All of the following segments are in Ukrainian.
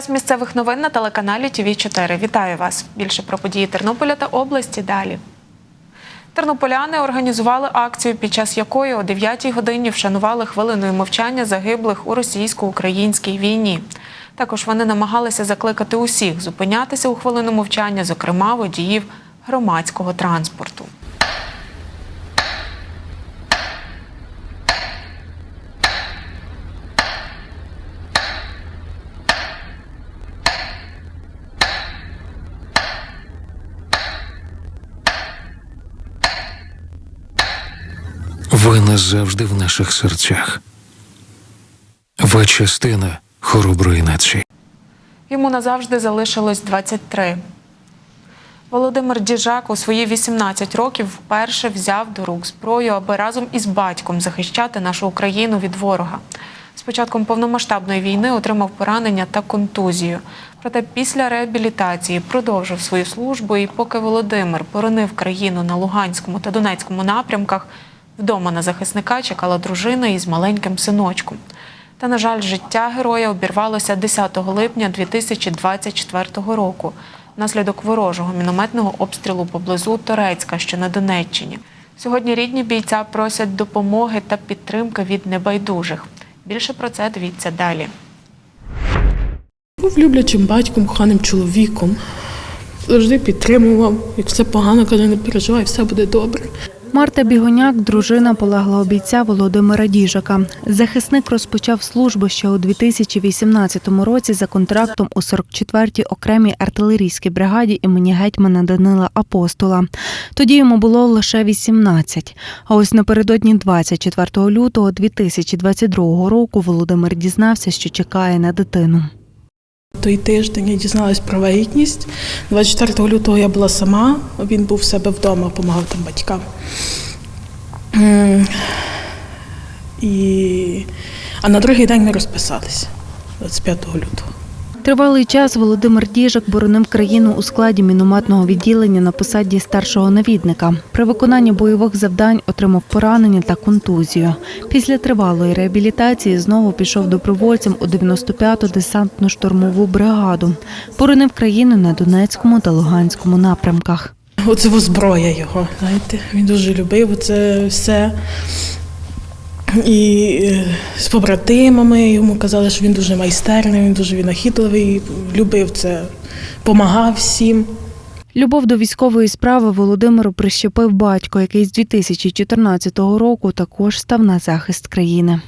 Час місцевих новин на телеканалі ТВ 4 Вітаю вас. Більше про події Тернополя та області далі. Тернополяни організували акцію, під час якої о 9-й годині вшанували хвилиною мовчання загиблих у російсько-українській війні. Також вони намагалися закликати усіх зупинятися у хвилину мовчання, зокрема водіїв громадського транспорту. Назавжди в наших серцях. Ви частина хороброї нації. Йому назавжди залишилось 23. Володимир Діжак у свої 18 років вперше взяв до рук зброю, аби разом із батьком захищати нашу Україну від ворога. З початком повномасштабної війни отримав поранення та контузію. Проте після реабілітації продовжив свою службу. І поки Володимир боронив країну на Луганському та Донецькому напрямках, вдома на захисника чекала дружина із маленьким синочком. Та, на жаль, життя героя обірвалося 10 липня 2024 року внаслідок ворожого мінометного обстрілу поблизу Торецька, що на Донеччині. Сьогодні рідні бійця просять допомоги та підтримки від небайдужих. Більше про це дивіться далі. Був люблячим батьком, коханим чоловіком. Завжди підтримував. Як все погано, каже, не переживай, все буде добре. Марта Бігоняк, дружина полеглого бійця Володимира Діжака. Захисник розпочав службу ще у 2018 році за контрактом у 44-й окремій артилерійській бригаді імені гетьмана Данила Апостола. Тоді йому було лише 18. А ось напередодні 24 лютого 2022 року Володимир дізнався, що чекає на дитину. Той тиждень я дізналась про вагітність. 24 лютого я була сама, він був в себе вдома, допомагав там батькам. І... А на другий день ми розписалися 25 лютого. Тривалий час Володимир Діжак боронив країну у складі мінометного відділення на посаді старшого навідника. При виконанні бойових завдань отримав поранення та контузію. Після тривалої реабілітації знову пішов добровольцем у 95-ту десантну штурмову бригаду. Боронив країну на Донецькому та Луганському напрямках. Оце зброя його, знаєте, він дуже любив це все. І е, з побратимами йому казали, що він дуже майстерний, він дуже винахідливий, любив це, допомагав всім. Любов до військової справи Володимиру прищепив батько, який з 2014 року також став на захист країни.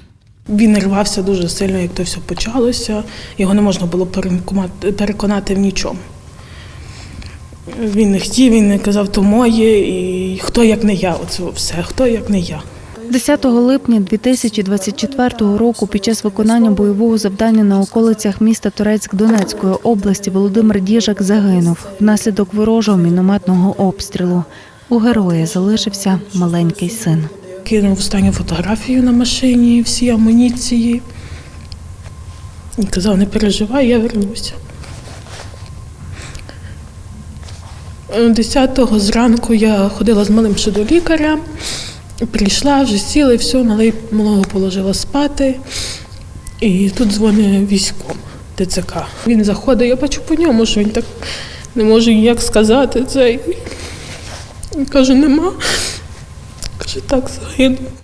Він рвався дуже сильно, як то все почалося. Його не можна було переконати в нічому. Він не хотів, він не казав, то моє, і хто як не я, оце все, хто як не я. 10 липня 2024 року під час виконання бойового завдання на околицях міста Торецьк Донецької області Володимир Діжак загинув внаслідок ворожого мінометного обстрілу. У героя залишився маленький син. Кинув останню фотографію на машині, всі амуніції. І казав, не переживай, я вернуся. 10-го зранку я ходила з малим ще до лікаря, прийшла, вже сіла і все, малий малого положила спати. І тут дзвонить військом ТЦК. Він заходить, я бачу по ньому, що він так не може ніяк сказати це. Він каже, нема. Каже, так загинув.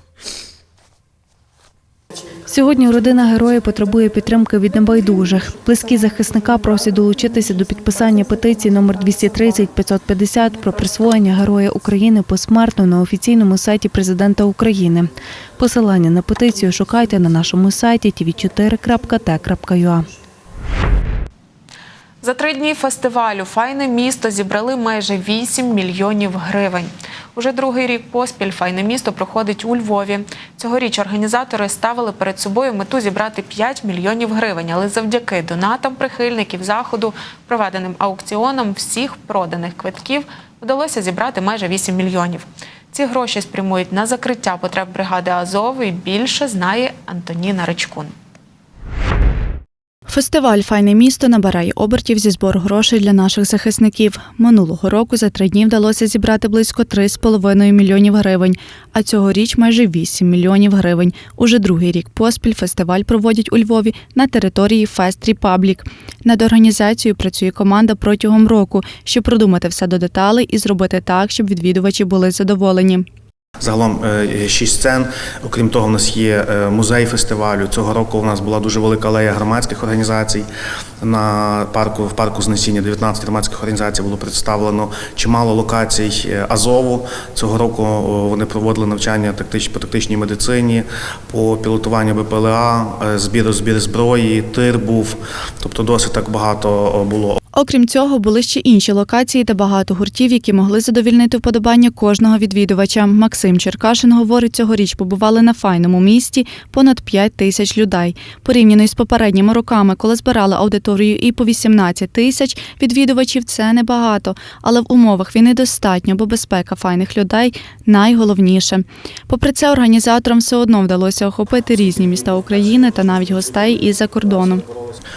Сьогодні родина героя потребує підтримки від небайдужих. Близькі захисника просять долучитися до підписання петиції номер 230 550 про присвоєння Героя України посмертно на офіційному сайті президента України. Посилання на петицію шукайте на нашому сайті tv4.t.ua. За три дні фестивалю Файне місто зібрали майже 8 мільйонів гривень. Уже другий рік поспіль файне місто проходить у Львові. Цьогоріч організатори ставили перед собою мету зібрати 5 мільйонів гривень, але завдяки донатам прихильників заходу, проведеним аукціоном всіх проданих квитків, вдалося зібрати майже 8 мільйонів. Ці гроші спрямують на закриття потреб бригади Азов і більше знає Антоніна Ричкун. Фестиваль Файне місто набирає обертів зі збору грошей для наших захисників. Минулого року за три дні вдалося зібрати близько 3,5 мільйонів гривень, а цьогоріч майже 8 мільйонів гривень. Уже другий рік поспіль фестиваль проводять у Львові на території Фест Репаблік. Над організацією працює команда протягом року, щоб продумати все до деталей і зробити так, щоб відвідувачі були задоволені. Загалом е, шість сцен. Окрім того, у нас є е, музей фестивалю. Цього року у нас була дуже велика алея громадських організацій. На парку в парку знесіння 19 громадських організацій було представлено чимало локацій е, Азову. Цього року вони проводили навчання тактич, по тактичній медицині, по пілотуванню БПЛА, збір збір зброї, тир був. Тобто досить так багато було Окрім цього, були ще інші локації та багато гуртів, які могли задовільнити вподобання кожного відвідувача. Максим Черкашин говорить, цьогоріч побували на файному місті понад 5 тисяч людей. Порівняно із попередніми роками, коли збирали аудиторію і по 18 тисяч відвідувачів, це небагато, але в умовах війни достатньо, бо безпека файних людей найголовніше. Попри це, організаторам все одно вдалося охопити різні міста України та навіть гостей із-за кордону.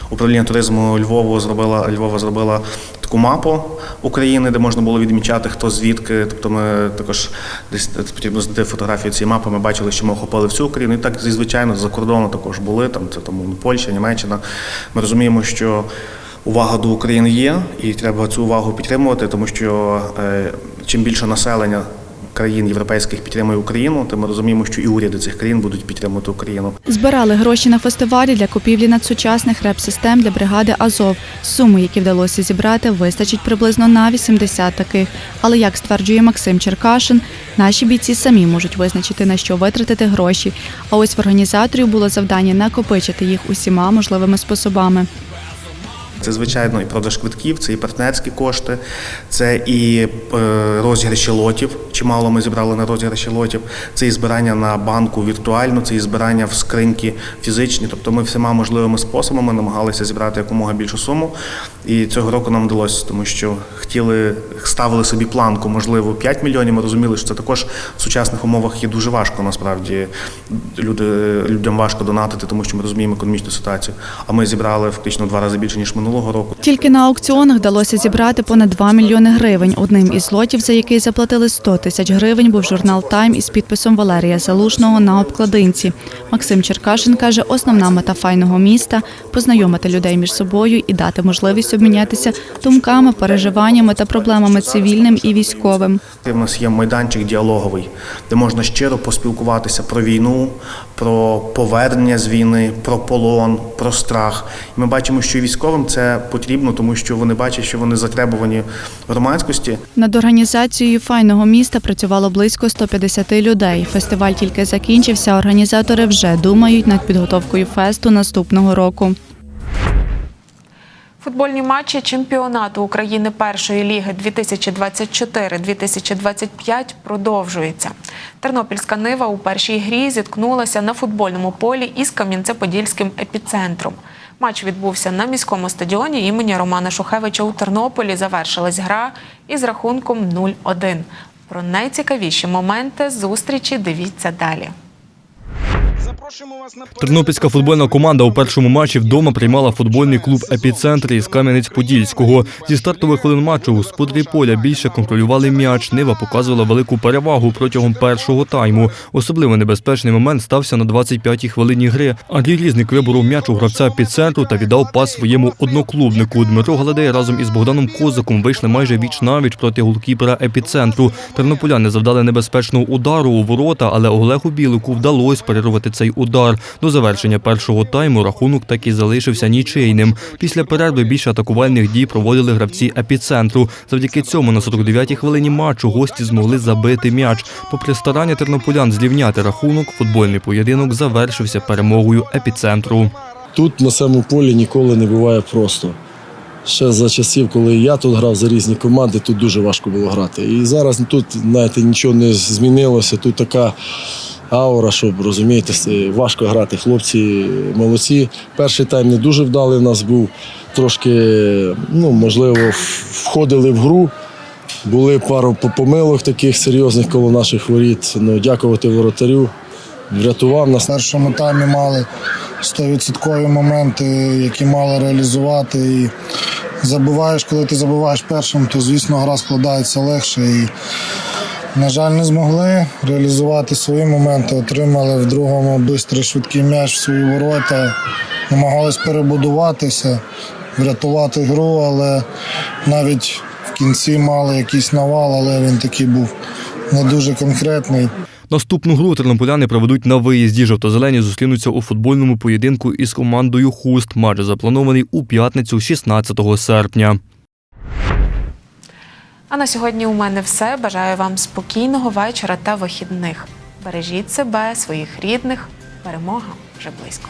Управління туризму Львову зробила Львова зробила таку мапу України, де можна було відмічати, хто звідки. Тобто ми також десь потрібно знайти фотографію цієї мапи. Ми бачили, що ми охопили всю Україну. І так звичайно за кордону також були. Там це тому Польща, Німеччина. Ми розуміємо, що. Увага до України є, і треба цю увагу підтримувати, тому що е, чим більше населення країн європейських підтримує Україну, то ми розуміємо, що і уряди цих країн будуть підтримувати Україну. Збирали гроші на фестивалі для купівлі надсучасних реп-систем для бригади Азов. Суми, які вдалося зібрати, вистачить приблизно на 80 таких. Але як стверджує Максим Черкашин, наші бійці самі можуть визначити на що витратити гроші. А ось в організаторів було завдання накопичити їх усіма можливими способами. Це звичайно і продаж квитків, це і партнерські кошти, це і е, розіграші лотів. Чимало ми зібрали на розіграші лотів. Це і збирання на банку віртуально, це і збирання в скриньки фізичні. Тобто ми всіма можливими способами намагалися зібрати якомога більшу суму. І цього року нам вдалося, тому що хотіли ставили собі планку, можливо, 5 мільйонів. Ми розуміли, що це також в сучасних умовах є дуже важко. Насправді люди людям важко донатити, тому що ми розуміємо економічну ситуацію. А ми зібрали фактично два рази більше ніж минулого року. Тільки на аукціонах вдалося зібрати понад 2 мільйони гривень. Одним із лотів, за який заплатили 100 тисяч гривень, був журнал Тайм із підписом Валерія Залушного на обкладинці. Максим Черкашин каже, основна мета файного міста познайомити людей між собою і дати можливість обмінятися думками, переживаннями та проблемами цивільним і військовим. У нас є майданчик діалоговий, де можна щиро поспілкуватися про війну, про повернення з війни, про полон, про страх. І ми бачимо, що військовим це потрібно, тому що вони бачать, що вони затребувані громадськості. Над організацією файного міста працювало близько 150 людей. Фестиваль тільки закінчився. Організатори вже думають над підготовкою фесту наступного року. Футбольні матчі чемпіонату України першої ліги 2024-2025 продовжуються. Тернопільська нива у першій грі зіткнулася на футбольному полі із Кам'янце-Подільським епіцентром. Матч відбувся на міському стадіоні імені Романа Шухевича у Тернополі. Завершилась гра із рахунком 0-1. Про найцікавіші моменти зустрічі дивіться далі. Тернопільська футбольна команда у першому матчі вдома приймала футбольний клуб Епіцентр із Кам'янець-Подільського. Зі стартових хвилин матчу у сподрі поля більше контролювали м'яч. Нива показувала велику перевагу протягом першого тайму. Особливо небезпечний момент стався на 25-й хвилині гри. Андрій Різник виборов м'яч у гравця епіцентру та віддав пас своєму одноклубнику. Дмитро Галадей разом із Богданом Козаком вийшли майже віч навіч проти голкіпера епіцентру. Тернополяни завдали небезпечного удару у ворота, але Олегу Білику вдалося перервати цей удар. До завершення першого тайму рахунок так і залишився нічийним. Після перерви більше атакувальних дій проводили гравці епіцентру. Завдяки цьому на 49-й хвилині матчу гості змогли забити м'яч. Попри старання тернополян зрівняти рахунок, футбольний поєдинок завершився перемогою епіцентру. Тут на цьому полі ніколи не буває просто. Ще за часів, коли я тут грав за різні команди, тут дуже важко було грати. І зараз тут, знаєте, нічого не змінилося. Тут така аура, щоб розумієте, важко грати. Хлопці молодці. Перший тайм не дуже вдалий в нас був. Трошки, ну, можливо, входили в гру. Були пару помилок таких серйозних коло наших воріт. Ну, дякувати воротарю. врятував нас. В першому таймі мали 100% моменти, які мали реалізувати. І забуваєш, коли ти забуваєш першим, то звісно гра складається легше. І, на жаль, не змогли реалізувати свої моменти. Отримали в другому бистрий швидкий м'яч в свої ворота, намагались перебудуватися, врятувати гру, але навіть в кінці мали якийсь навал, але він такий був не дуже конкретний. Наступну гру тернополяни проведуть на виїзді. Жовто-зелені зустрінуться у футбольному поєдинку із командою Хуст. Матч запланований у п'ятницю, 16 серпня. А на сьогодні у мене все. Бажаю вам спокійного вечора та вихідних. Бережіть себе, своїх рідних. Перемога вже близько.